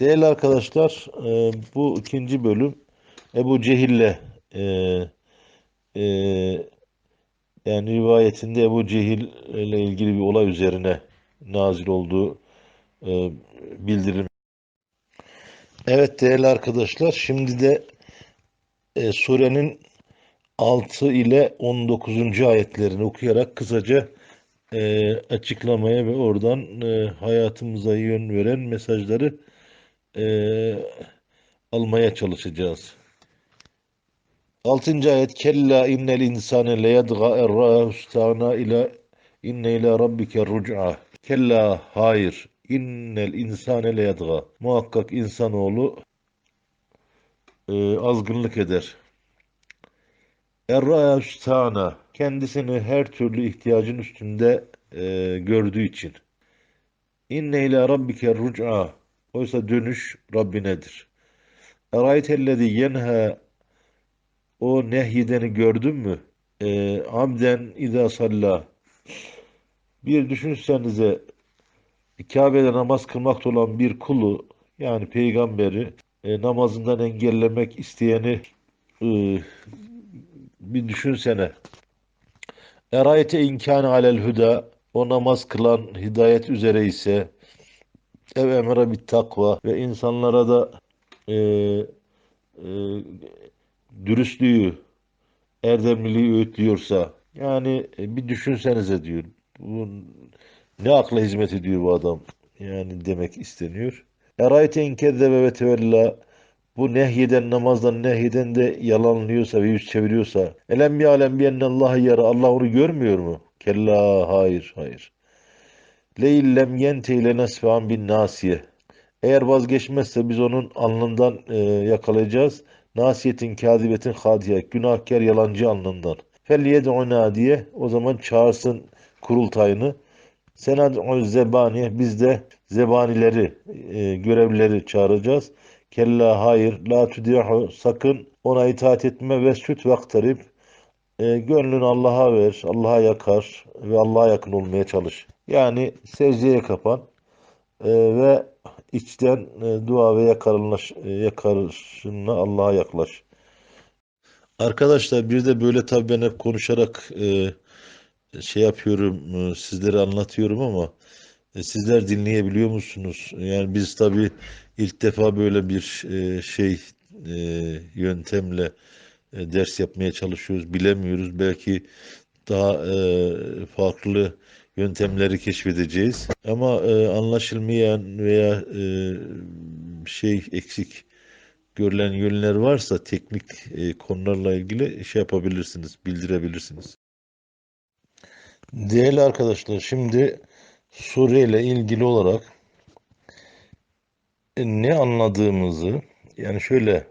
Değerli arkadaşlar, e, bu ikinci bölüm Ebu Cehil'le e, e, yani rivayetinde Ebu Cehil ile ilgili bir olay üzerine nazil olduğu e, bildirilmiş. Evet değerli arkadaşlar, şimdi de e, surenin 6 ile 19. ayetlerini okuyarak kısaca e, açıklamaya ve oradan e, hayatımıza yön veren mesajları e, almaya çalışacağız. 6. ayet Kella innel insane leyedga erra'ahu istana ila inne ila rabbike ruc'a Kella hayır innel insane leyedga Muhakkak insanoğlu e, azgınlık eder. Erra'ahu istana kendisini her türlü ihtiyacın üstünde e, gördüğü için. İnne ila rabbike ruc'a Oysa dönüş Rabbinedir. Eraytellezi yenha o nehyideni gördün mü? E, abden izâ salla. Bir düşünsenize Kabe'de namaz kılmakta olan bir kulu yani peygamberi e, namazından engellemek isteyeni e, bir düşünsene. Erayete imkanı alel huda o namaz kılan hidayet üzere ise ev emre bit takva ve insanlara da e, e, dürüstlüğü, erdemliliği öğütlüyorsa yani e, bir düşünsenize diyor. Bu ne akla hizmet ediyor bu adam? Yani demek isteniyor. Erayte inkezzebe ve tevella bu nehyeden namazdan nehyeden de yalanlıyorsa ve yüz çeviriyorsa elem bi alem bi ennallâhe yara Allah onu görmüyor mu? Kella hayır hayır. Leillem yenteyle nesfan bin nasiye. Eğer vazgeçmezse biz onun alnından e, yakalayacağız. Nasiyetin kâzibetin hadiye. Günahkar yalancı alnından. Felyed'una diye o zaman çağırsın kurultayını. Senad'u zebaniye biz de zebanileri, e, görevlileri çağıracağız. Kella hayır, la tudihu sakın ona itaat etme ve süt vaktarip e, gönlünü Allah'a ver, Allah'a yakar ve Allah'a yakın olmaya çalış. Yani secdeye kapan e, ve içten e, dua ve yakarınlaş, e, yakarışınla Allah'a yaklaş. Arkadaşlar bir de böyle tabii ben hep konuşarak e, şey yapıyorum, e, sizlere anlatıyorum ama e, sizler dinleyebiliyor musunuz? Yani biz tabii ilk defa böyle bir e, şey e, yöntemle e, ders yapmaya çalışıyoruz, bilemiyoruz. Belki daha e, farklı yöntemleri keşfedeceğiz. Ama e, anlaşılmayan veya e, şey eksik görülen yönler varsa teknik e, konularla ilgili şey yapabilirsiniz, bildirebilirsiniz. Değerli arkadaşlar, şimdi Sure ile ilgili olarak e, ne anladığımızı, yani şöyle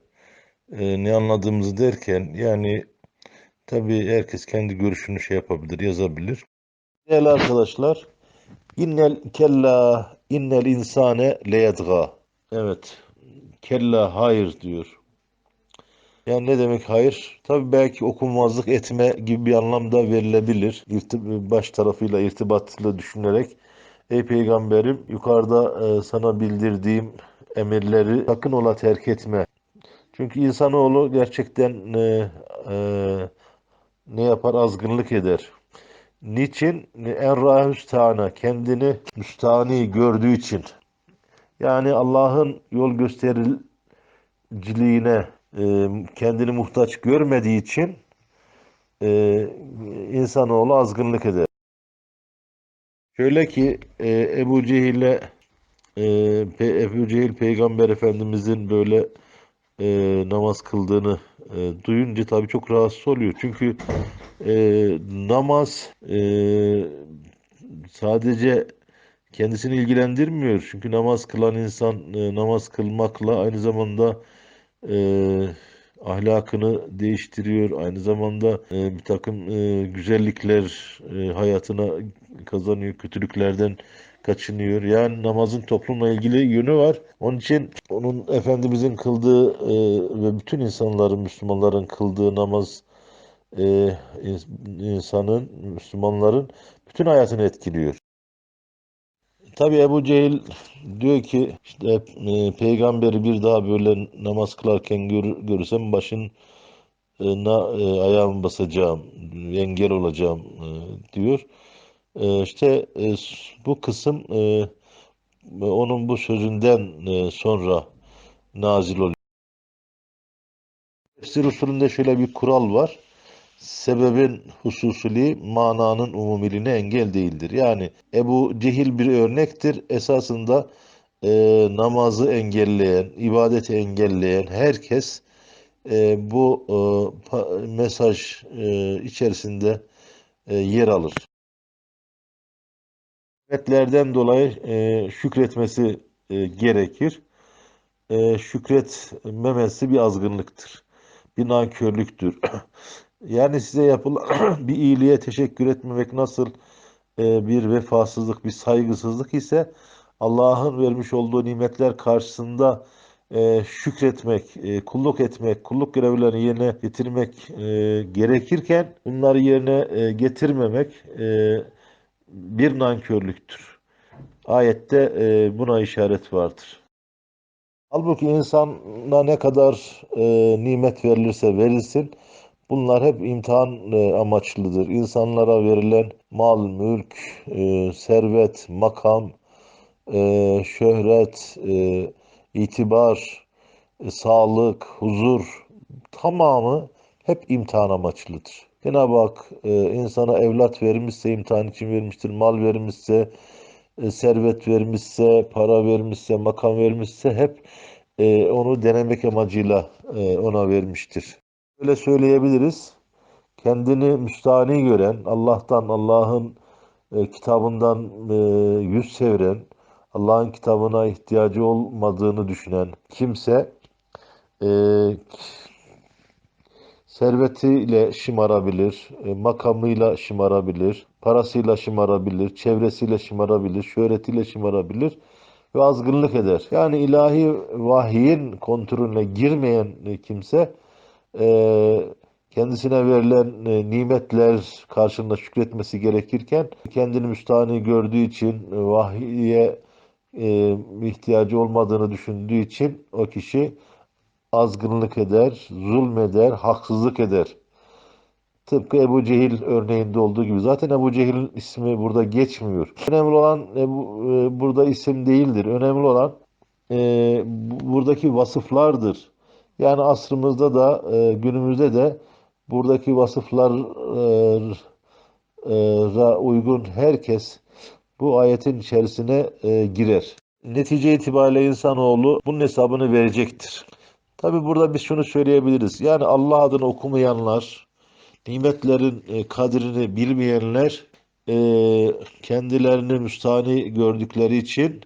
e, ne anladığımızı derken, yani tabii herkes kendi görüşünü şey yapabilir, yazabilir. Değerli arkadaşlar, innel kella innel insane leyedga. Evet, kella hayır diyor. Yani ne demek hayır? Tabii belki okunmazlık etme gibi bir anlamda verilebilir. İrtib baş tarafıyla irtibatlı düşünerek. Ey peygamberim yukarıda e, sana bildirdiğim emirleri sakın ola terk etme. Çünkü insanoğlu gerçekten e, e, ne yapar? Azgınlık eder. Niçin? En müstahana kendini müstahani gördüğü için. Yani Allah'ın yol göstericiliğine e, kendini muhtaç görmediği için e, insanoğlu azgınlık eder. Şöyle ki e, Ebu Cehil'e Ebu Cehil Peygamber Efendimizin böyle e, namaz kıldığını e, duyunca tabii çok rahatsız oluyor. Çünkü e, namaz e, sadece kendisini ilgilendirmiyor. Çünkü namaz kılan insan e, namaz kılmakla aynı zamanda e, ahlakını değiştiriyor. Aynı zamanda e, bir takım e, güzellikler e, hayatına kazanıyor. Kötülüklerden kaçınıyor. Yani namazın toplumla ilgili yönü var. Onun için onun Efendimizin kıldığı e, ve bütün insanların, Müslümanların kıldığı namaz e, ins- insanın, Müslümanların bütün hayatını etkiliyor. Tabi Ebu Cehil diyor ki işte e, peygamberi bir daha böyle namaz kılarken gör, görürsem başın e, e, ayağımı basacağım, engel olacağım e, diyor. E, işte bu kısım e, onun bu sözünden e, sonra nazil oluyor. Tefsir usulünde şöyle bir kural var. Sebebin hususuli mananın umumiliğine engel değildir. Yani Ebu Cehil bir örnektir. Esasında e, namazı engelleyen, ibadeti engelleyen herkes e, bu e, mesaj e, içerisinde e, yer alır. Nimetlerden dolayı e, şükretmesi e, gerekir. E, şükretmemesi bir azgınlıktır. Bir nankörlüktür. Yani size yapılan bir iyiliğe teşekkür etmemek nasıl e, bir vefasızlık, bir saygısızlık ise Allah'ın vermiş olduğu nimetler karşısında e, şükretmek, e, kulluk etmek, kulluk görevlerini yerine getirmek e, gerekirken bunları yerine e, getirmemek e, bir nankörlüktür. Ayette e, buna işaret vardır. Halbuki insana ne kadar e, nimet verilirse verilsin, bunlar hep imtihan e, amaçlıdır. İnsanlara verilen mal, mülk, e, servet, makam, e, şöhret, e, itibar, e, sağlık, huzur tamamı hep imtihan amaçlıdır. Cenab-ı Hak e, insana evlat vermişse imtihan için vermiştir, mal vermişse, e, servet vermişse, para vermişse, makam vermişse hep e, onu denemek amacıyla e, ona vermiştir. Böyle söyleyebiliriz. Kendini müstahni gören, Allah'tan, Allah'ın kitabından yüz çeviren, Allah'ın kitabına ihtiyacı olmadığını düşünen kimse servetiyle şımarabilir, e, makamıyla şımarabilir, parasıyla şımarabilir, çevresiyle şımarabilir, şöhretiyle şımarabilir ve azgınlık eder. Yani ilahi vahyin kontrolüne girmeyen e, kimse e, kendisine verilen nimetler karşılığında şükretmesi gerekirken kendini müstahni gördüğü için vahiye ihtiyacı olmadığını düşündüğü için o kişi azgınlık eder, zulmeder, haksızlık eder. Tıpkı Ebu Cehil örneğinde olduğu gibi. Zaten Ebu Cehil'in ismi burada geçmiyor. Önemli olan Ebu, e, burada isim değildir. Önemli olan e, bu- buradaki vasıflardır. Yani asrımızda da e, günümüzde de buradaki vasıflara uygun herkes bu ayetin içerisine e, girer. Netice itibariyle insanoğlu bunun hesabını verecektir. Tabi burada biz şunu söyleyebiliriz. Yani Allah adını okumayanlar, nimetlerin e, kadrini bilmeyenler e, kendilerini müstahni gördükleri için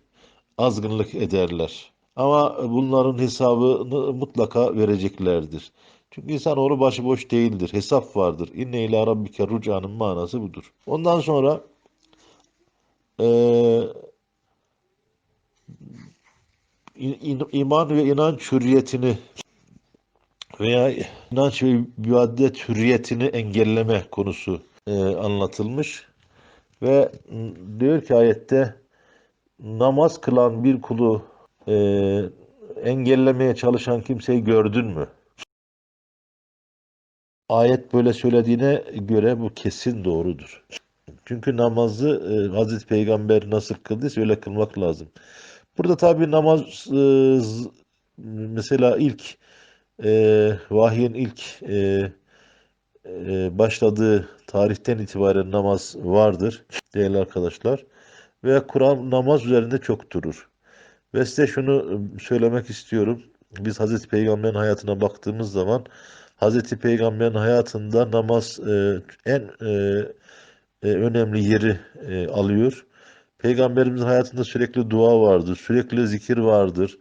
azgınlık ederler. Ama bunların hesabını mutlaka vereceklerdir. Çünkü insanoğlu başıboş değildir. Hesap vardır. İnne ila rabbike rucanın manası budur. Ondan sonra e, in- iman ve inanç hürriyetini veya inanç ve ibadet hürriyetini engelleme konusu e, anlatılmış. Ve m, diyor ki ayette namaz kılan bir kulu e, engellemeye çalışan kimseyi gördün mü? Ayet böyle söylediğine göre bu kesin doğrudur. Çünkü namazı e, Hazreti Peygamber nasıl kıldıysa öyle kılmak lazım. Burada tabii namaz e, mesela ilk e, vahyin ilk e, e, başladığı tarihten itibaren namaz vardır değerli arkadaşlar. Ve Kur'an namaz üzerinde çok durur. Ve size şunu söylemek istiyorum. Biz Hazreti Peygamber'in hayatına baktığımız zaman Hazreti Peygamber'in hayatında namaz e, en e, e, önemli yeri e, alıyor. Peygamberimizin hayatında sürekli dua vardır, sürekli zikir vardır.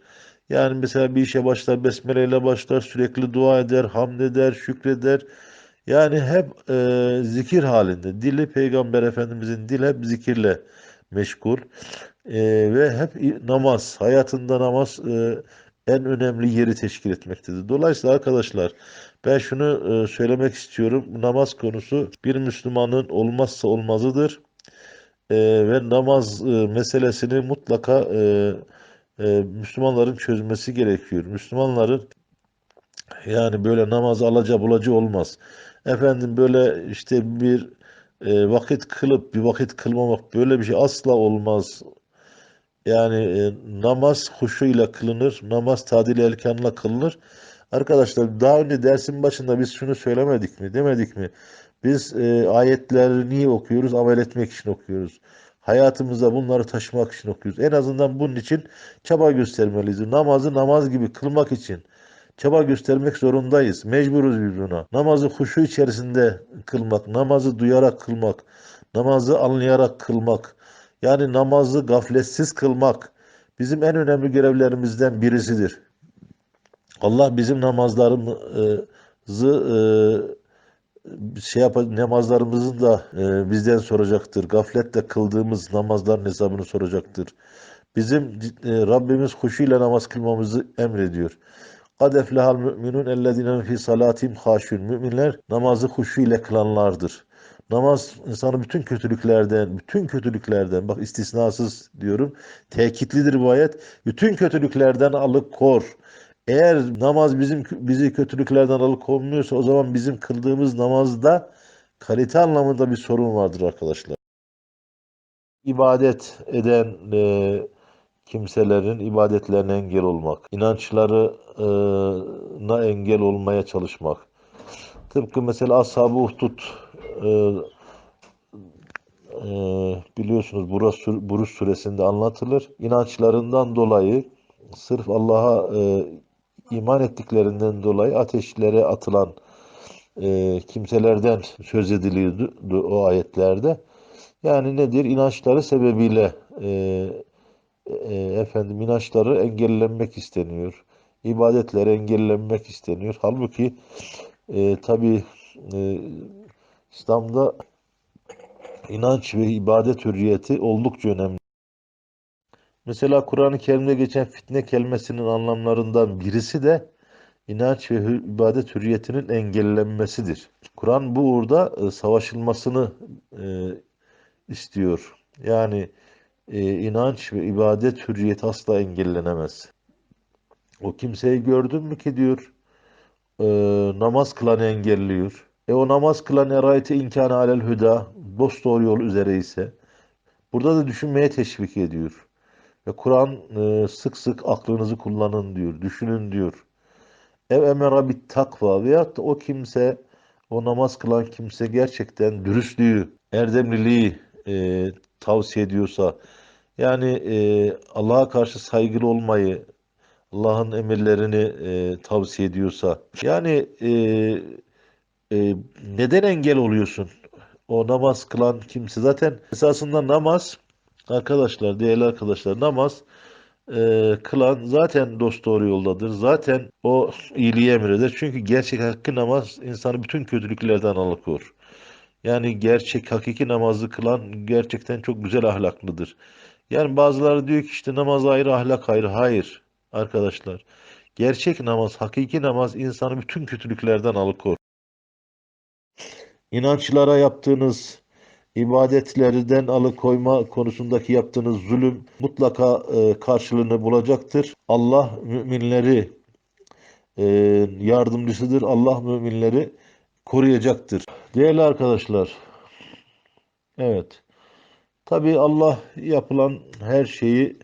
Yani mesela bir işe başlar, besmele ile başlar, sürekli dua eder, hamd eder, şükreder. Yani hep e, zikir halinde. Dili Peygamber Efendimizin dili hep zikirle meşgul. E, ve hep namaz, hayatında namaz e, en önemli yeri teşkil etmektedir. Dolayısıyla arkadaşlar ben şunu e, söylemek istiyorum. Namaz konusu bir Müslümanın olmazsa olmazıdır. E, ve namaz e, meselesini mutlaka e, e, Müslümanların çözmesi gerekiyor. Müslümanların yani böyle namaz alaca bulacı olmaz. Efendim böyle işte bir vakit kılıp bir vakit kılmamak böyle bir şey asla olmaz. Yani namaz huşuyla kılınır, namaz tadil erkanla kılınır. Arkadaşlar daha önce dersin başında biz şunu söylemedik mi, demedik mi? Biz e, ayetleri niye okuyoruz? Amel etmek için okuyoruz. Hayatımızda bunları taşımak için okuyoruz. En azından bunun için çaba göstermeliyiz. Namazı namaz gibi kılmak için çaba göstermek zorundayız. Mecburuz biz buna. Namazı huşu içerisinde kılmak, namazı duyarak kılmak, namazı anlayarak kılmak, yani namazı gafletsiz kılmak bizim en önemli görevlerimizden birisidir. Allah bizim namazlarımızı e, şey yap namazlarımızın da e, bizden soracaktır. Gafletle kıldığımız namazların hesabını soracaktır. Bizim e, Rabbimiz huşuyla namaz kılmamızı emrediyor. Kad eflehal müminun ellezine fi salatihim haşun. Müminler namazı huşu kılanlardır. Namaz insanı bütün kötülüklerden, bütün kötülüklerden, bak istisnasız diyorum, tekitlidir bu ayet. Bütün kötülüklerden alıkor. Eğer namaz bizim bizi kötülüklerden alıkoymuyorsa o zaman bizim kıldığımız namazda kalite anlamında bir sorun vardır arkadaşlar. İbadet eden e, kimselerin ibadetlerine engel olmak, inançlarına engel olmaya çalışmak. Tıpkı mesela Ashab-ı Uhdud e, e, biliyorsunuz Buruş suresinde anlatılır. İnançlarından dolayı sırf Allah'a e, iman ettiklerinden dolayı ateşlere atılan e, kimselerden söz ediliyordu o ayetlerde. Yani nedir? İnançları sebebiyle e, e, efendim inançları engellenmek isteniyor. İbadetleri engellenmek isteniyor. Halbuki e, tabi e, İslam'da inanç ve ibadet hürriyeti oldukça önemli. Mesela Kur'an-ı Kerim'de geçen fitne kelimesinin anlamlarından birisi de inanç ve ibadet hürriyetinin engellenmesidir. Kur'an bu uğurda e, savaşılmasını e, istiyor. Yani e, inanç ve ibadet hürriyeti asla engellenemez. O kimseyi gördün mü ki diyor namaz kılanı engelliyor. E o namaz kılan erayete inkâne alel hüda dosdoğru yol üzere ise burada da düşünmeye teşvik ediyor. Ve Kur'an e, sık sık aklınızı kullanın diyor, düşünün diyor. Ev emera bit takva veyahut da o kimse, o namaz kılan kimse gerçekten dürüstlüğü, erdemliliği e, tavsiye ediyorsa, yani e, Allah'a karşı saygılı olmayı, Allah'ın emirlerini e, tavsiye ediyorsa, yani e, e, neden engel oluyorsun? O namaz kılan kimse zaten esasında namaz, arkadaşlar, değerli arkadaşlar, namaz e, kılan zaten dost doğru yoldadır. Zaten o iyiliği emreder. Çünkü gerçek hakkı namaz insanı bütün kötülüklerden alıkor. Yani gerçek hakiki namazı kılan gerçekten çok güzel ahlaklıdır. Yani bazıları diyor ki işte namaz ayrı ahlak ayrı. Hayır arkadaşlar. Gerçek namaz, hakiki namaz insanı bütün kötülüklerden alıkor. İnançlara yaptığınız ibadetlerden alıkoyma konusundaki yaptığınız zulüm mutlaka e, karşılığını bulacaktır. Allah müminleri e, yardımcısıdır. Allah müminleri koruyacaktır. Değerli arkadaşlar, evet. Tabii Allah yapılan her şeyi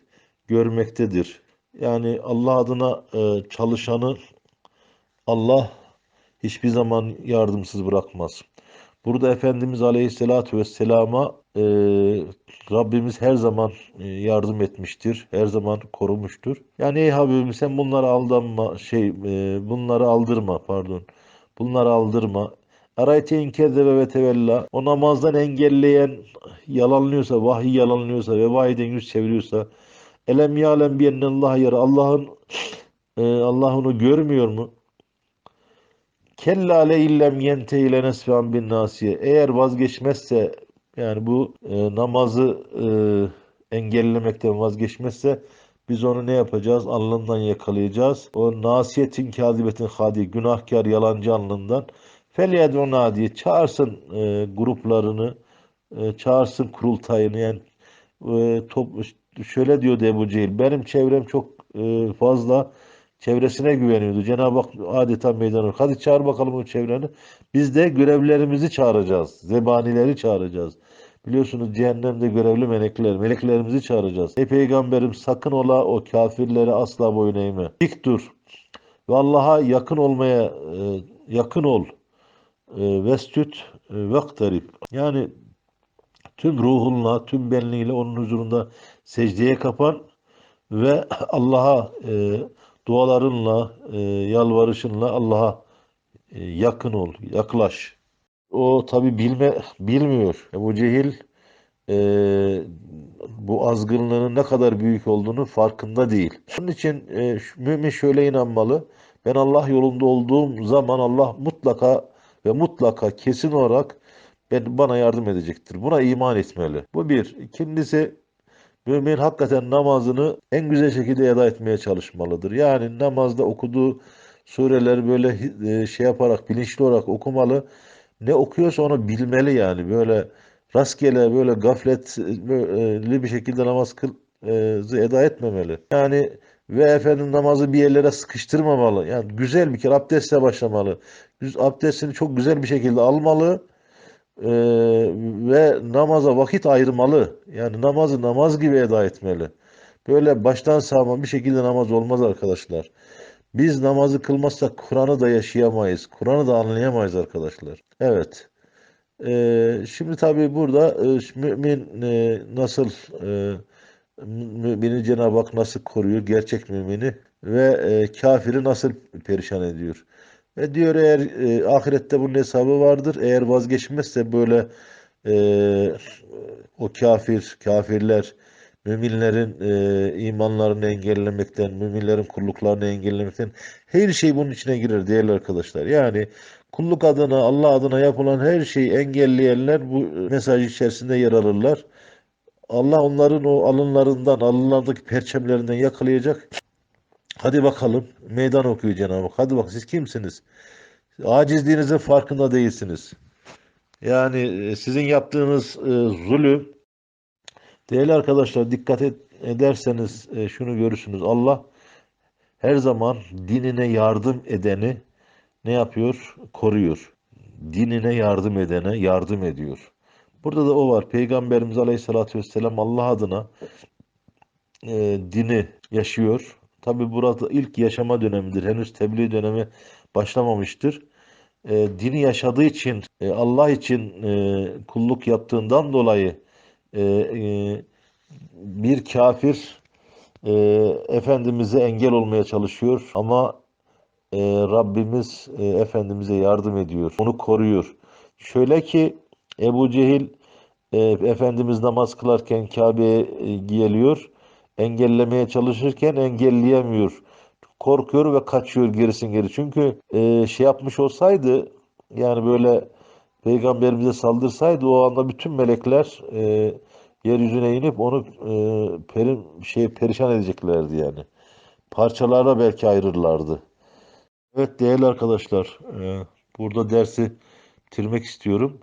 görmektedir. Yani Allah adına e, çalışanı Allah hiçbir zaman yardımsız bırakmaz. Burada Efendimiz Aleyhisselatü Vesselam'a e, Rabbimiz her zaman e, yardım etmiştir. Her zaman korumuştur. Yani ey Habibim sen bunları aldanma, şey e, bunları aldırma pardon. Bunları aldırma. Arayte inkezzebe ve tevella. O namazdan engelleyen yalanlıyorsa, vahiy yalanlıyorsa ve vahiyden yüz çeviriyorsa elem ya'lem biyennallah yara. Allah'ın e, Allah onu görmüyor mu? Kella le illem yente ile nesfen bin nasiye. Eğer vazgeçmezse yani bu e, namazı e, engellemekten vazgeçmezse biz onu ne yapacağız? Alnından yakalayacağız. O nasiyetin kâzibetin hadi günahkar yalancı alnından felyed'u diye çağırsın e, gruplarını e, çağırsın kurultayını yani e, top, şöyle diyordu Ebu Cehil benim çevrem çok e, fazla çevresine güveniyordu. Cenab-ı Hak adeta meydan okuyor. Hadi çağır bakalım o çevreni. Biz de görevlerimizi çağıracağız. Zebanileri çağıracağız. Biliyorsunuz cehennemde görevli melekler. Meleklerimizi çağıracağız. Ey peygamberim sakın ola o kafirlere asla boyun eğme. Dik dur. Ve Allah'a yakın olmaya e, yakın ol. E, Vestüt e, vektarib. Yani tüm ruhunla, tüm benliğiyle onun huzurunda secdeye kapan ve Allah'a e, dualarınla, e, yalvarışınla Allah'a e, yakın ol, yaklaş. O tabi bilme bilmiyor. Ebu Cehil e, bu azgınlığın ne kadar büyük olduğunu farkında değil. Onun için e, mümin şöyle inanmalı. Ben Allah yolunda olduğum zaman Allah mutlaka ve mutlaka kesin olarak ben bana yardım edecektir. Buna iman etmeli. Bu bir. İkincisi mümin hakikaten namazını en güzel şekilde eda etmeye çalışmalıdır. Yani namazda okuduğu sureleri böyle e, şey yaparak bilinçli olarak okumalı. Ne okuyorsa onu bilmeli yani. Böyle rastgele böyle gafletli bir şekilde namaz kıl, e, eda etmemeli. Yani ve efendim namazı bir yerlere sıkıştırmamalı. Yani güzel bir kere abdestle başlamalı. Abdestini çok güzel bir şekilde almalı. Ee, ve namaza vakit ayırmalı. Yani namazı namaz gibi eda etmeli. Böyle baştan sağma bir şekilde namaz olmaz arkadaşlar. Biz namazı kılmazsak Kur'an'ı da yaşayamayız. Kur'an'ı da anlayamayız arkadaşlar. Evet. Ee, şimdi tabii burada e, mümin e, nasıl e, mümini Cenab-ı Hak nasıl koruyor gerçek mümini ve e, kafiri nasıl perişan ediyor. Ve diyor eğer e, ahirette bunun hesabı vardır. Eğer vazgeçmezse böyle e, o kafir, kafirler müminlerin e, imanlarını engellemekten, müminlerin kulluklarını engellemekten her şey bunun içine girer değerli arkadaşlar. Yani kulluk adına, Allah adına yapılan her şeyi engelleyenler bu mesaj içerisinde yer alırlar. Allah onların o alınlarından, alınlardaki perçemlerinden yakalayacak. Hadi bakalım meydan okuyor Cenab-ı Hak. Hadi bak siz kimsiniz? Acizliğinizin farkında değilsiniz. Yani e, sizin yaptığınız e, zulüm değerli arkadaşlar dikkat et, ederseniz e, şunu görürsünüz. Allah her zaman dinine yardım edeni ne yapıyor? Koruyor. Dinine yardım edene yardım ediyor. Burada da o var. Peygamberimiz Aleyhisselatü Vesselam Allah adına e, dini yaşıyor. Tabi burada ilk yaşama dönemidir. Henüz tebliğ dönemi başlamamıştır. E, dini yaşadığı için, e, Allah için e, kulluk yaptığından dolayı e, e, bir kafir e, Efendimiz'e engel olmaya çalışıyor ama e, Rabbimiz e, Efendimiz'e yardım ediyor. Onu koruyor. Şöyle ki Ebu Cehil e, Efendimiz namaz kılarken Kabe'ye e, geliyor. Engellemeye çalışırken engelleyemiyor. Korkuyor ve kaçıyor gerisin geri. Çünkü e, şey yapmış olsaydı yani böyle Peygamberimize saldırsaydı o anda bütün melekler e, yeryüzüne inip onu e, peri, şey perişan edeceklerdi yani. Parçalara belki ayırırlardı. Evet değerli arkadaşlar, e, burada dersi bitirmek istiyorum.